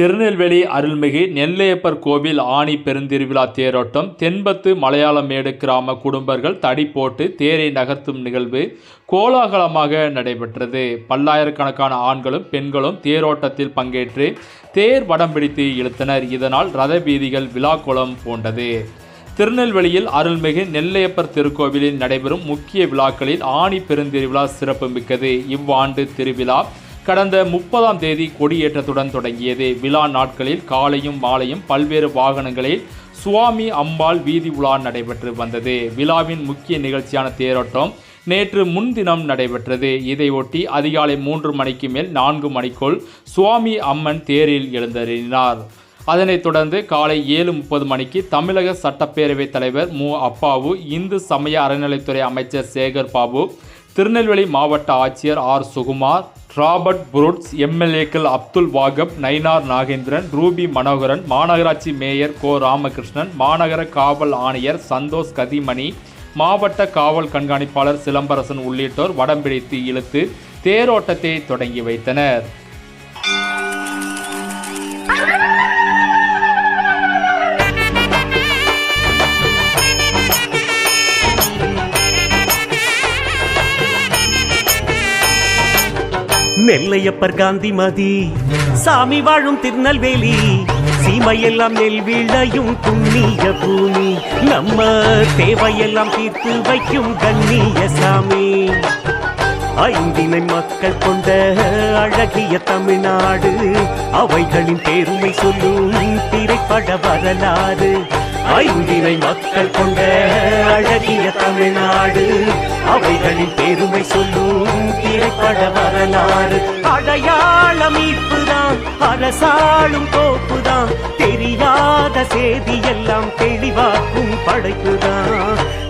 திருநெல்வேலி அருள்மிகு நெல்லையப்பர் கோவில் ஆணி பெருந்திருவிழா தேரோட்டம் தென்பத்து மலையாளமேடு கிராம குடும்பர்கள் தடி போட்டு தேரை நகர்த்தும் நிகழ்வு கோலாகலமாக நடைபெற்றது. பல்லாயிரக்கணக்கான ஆண்களும் பெண்களும் தேரோட்டத்தில் பங்கேற்று தேர் வடம் பிடித்து இழுத்தனர். இதனால் ரத வீதிகள் விழாக்கோலம் பூண்டது. திருநெல்வேலியில் அருள்மிகு நெல்லையப்பர் திருக்கோவிலில் நடைபெறும் முக்கிய விழாக்களில் ஆணி பெருந்திருவிழா சிறப்புமிக்கது இவ்வாண்டு திருவிழா கடந்த முப்பதாம் தேதி கொடியேற்றத்துடன் தொடங்கியது. விழா நாட்களில் காலையும் மாலையும் பல்வேறு வாகனங்களில் சுவாமி அம்பாள் வீதி உலா நடைபெற்று வந்தது. விழாவின் முக்கிய நிகழ்ச்சியான தேரோட்டம் நேற்று முன்தினம் நடைபெற்றது. இதையொட்டி அதிகாலை மூன்று மணிக்கு மேல் நான்கு மணிக்குள் சுவாமி அம்மன் தேரில் எழுந்தறினார் அதனைத் தொடர்ந்து காலை ஏழு முப்பது மணிக்கு தமிழக சட்டப்பேரவைத் தலைவர் மு. அப்பாவு இந்து சமய அறநிலைத்துறை அமைச்சர் சேகர் பாபு திருநெல்வேலி மாவட்ட ஆட்சியர் ஆர். சுகுமார் ராபர்ட் புருட்ஸ் எம்எல்ஏக்கள் அப்துல் வாகப் நயினார் நாகேந்திரன் ரூபி மனோகரன் மாநகராட்சி மேயர் கோ. ராமகிருஷ்ணன் மாநகர காவல் ஆணையர் சந்தோஷ் கதிமணி மாவட்ட காவல் கண்காணிப்பாளர் சிலம்பரசன் உள்ளிட்டோர் வடம் பிடித்து இழுத்து தேரோட்டத்தை தொடங்கி வைத்தனர். நெல்லையப்பர் காந்திமதி. சாமி வாழும் திருநெல்வேலி. சீமையெல்லாம் நெல் விளையும் புண்ணிய பூமி. நம்ம தேவையெல்லாம் தீர்த்து வைக்கும் கண்ணிய சாமி. ஐந்தினை மக்கள் கொண்ட அழகிய தமிழ்நாடு. அவைகளின் பெருமை சொல்லும் திரைப்பட வரலாறு. ஐந்தினை மக்கள் கொண்ட அழகிய தமிழ்நாடு. அவைகளின் பெருமை சொல்லும் திரைப்பட வரலாறு. அடையாள மீட்புதான் அரசாளும் கோப்புதான் தெரியாத செய்தி எல்லாம் தெளிவாக்கும் படைப்புதான்.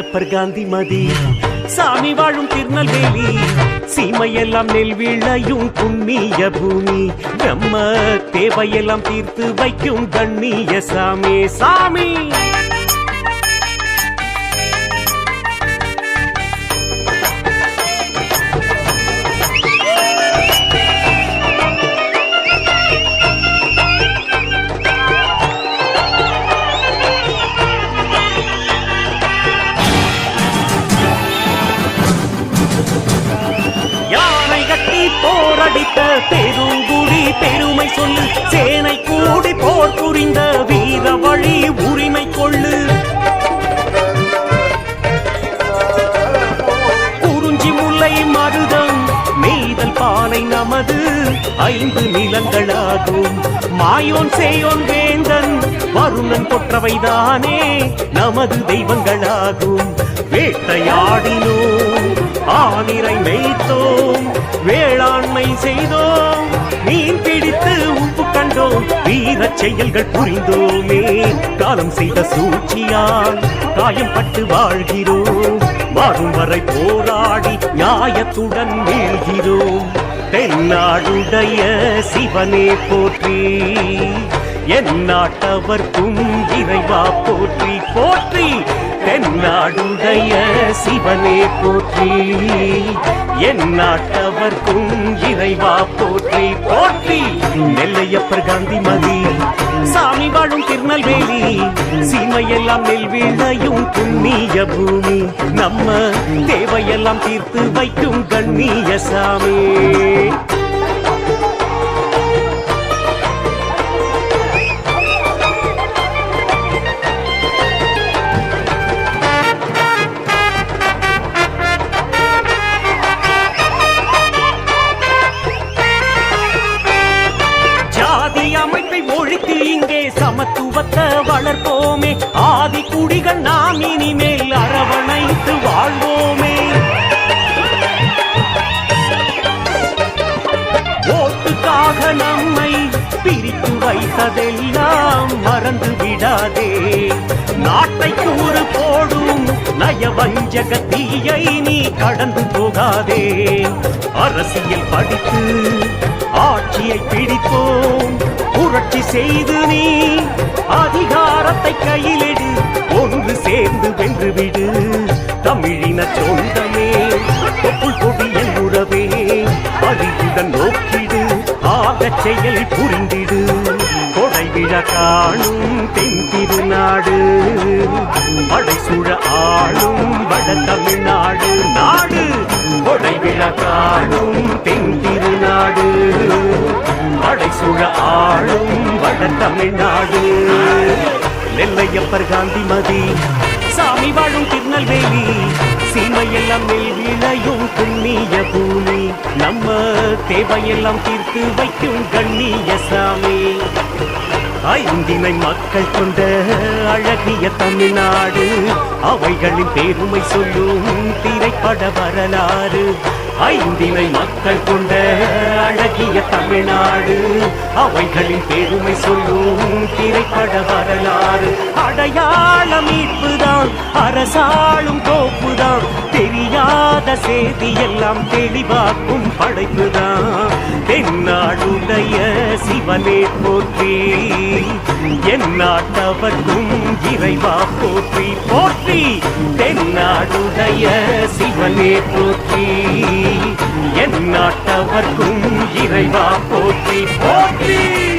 நெல்லையப்பர் காந்திமதி சாமி வாழும் திருநெல்வேலி. சீமையெல்லாம் நெல் விளையும் புண்ணிய பூமி. பிரம்ம தேவையெல்லாம் தீர்த்து வைக்கும் கண்ணிய சாமி. சாமி! போரடித்த பெருங்குடி பெருமை சொல்லு. சேனை கூடி போர் புரிந்த வீர வழி உரிமை கொள்ளு. குறிஞ்சி முல்லை மருதம் மெய்தல் பாலை நமது. ஐந்து நிலங்களாகும். மாயோன் சேயோன் வேந்தன் வருணன் கொற்றவைதானே. நமது தெய்வங்களாகும். வேட்டையாடினோம். ஆனிரை மேய்த்தோம் வேளாண்மை செய்தோம் மீன் பிடித்து உப்பு கண்டோம் வீர செயல்கள் புரிந்தோமே. காலம் செய்த சூழ்ச்சியால் காயம் பட்டு வாழ்கிறோம். வரும் வரை போராடி நியாயத்துடன் வீழ்கிறோம். தென்னாடுடைய சிவனே போற்றி என் நாட்டவர்க்கும் இறைவா போற்றி போற்றி தென்னாடுடைய சிவனே போற்றி. என் நாட்டவர்க்கும் இறைவா போற்றி. போற்றி. நெல்லையப்பர் காந்திமதி சாமி வாழும் திருநெல்வேலி சீமையெல்லாம் நெல் விளையும் புண்ணிய பூமி. நம்ம தேவையெல்லாம் தீர்த்து வைக்கும் கண்ணிய சாமி. சமத்துவத்தை வளர்ப்போமே. ஆதி குடிகள் நாம் இனிமேல் அரவணைத்து வாழ்வோமே. ஓட்டுக்காக நம்மை பிரித்து வைத்ததெல்லாம் மறந்து விடாதே காட்டை கூறு போடும் நயவஞ்சக தீயை நீ கடந்து போகாதே. அரசியல் படித்து ஆட்சியை பிடிப்போம் புரட்சி செய்து நீ அதிகாரத்தை கையிலிடு. ஒன்று சேர்ந்து வென்றுவிடு தமிழின சொந்தமே தொப்புள் கொடியின் உறவே. அறிவுடன் நோக்கிடு. ஆக செயலை புரிந்து காணும் தென் திருநாடு. படை சுழ ஆளும் வட தமிழ்நாடு நாடு. கொடை விழ காணும் தென் திருநாடு. படை சுழ ஆளும் வட தமிழ்நாடு. நெல்லையப்பர் காந்திமதி சாமி வாழும் திருநெல்வேலி. சீமையெல்லாம் நெல் விளையும் புண்ணிய பூமி. நம்ம தேவையெல்லாம் தீர்த்து வைக்கும் கண்ணிய சாமி. ஐந்தினை மக்கள் கொண்ட அழகிய தமிழ்நாடு. அவைகளின் பெருமை சொல்லும் திரைப்பட வரலாறு. ஐந்தினை மக்கள் கொண்ட அழகிய தமிழ்நாடு. அவைகளின் பெருமை சொல்லும் திரைப்பட வரலாறு. அடையாள மீட்புதான் அரசாளும் கோப்புதான் தெரியாத செய்தி எல்லாம் தெளிவாக்கும் படைப்புதான். தென்னாடுடைய சிவனே போற்றி. என் நாட்டவர்க்கும் இறைவா போற்றி. போற்றி தென்னாடுடைய சிவனே போற்றி. என் நாட்டவர்க்கும் இறைவா போற்றி போற்றி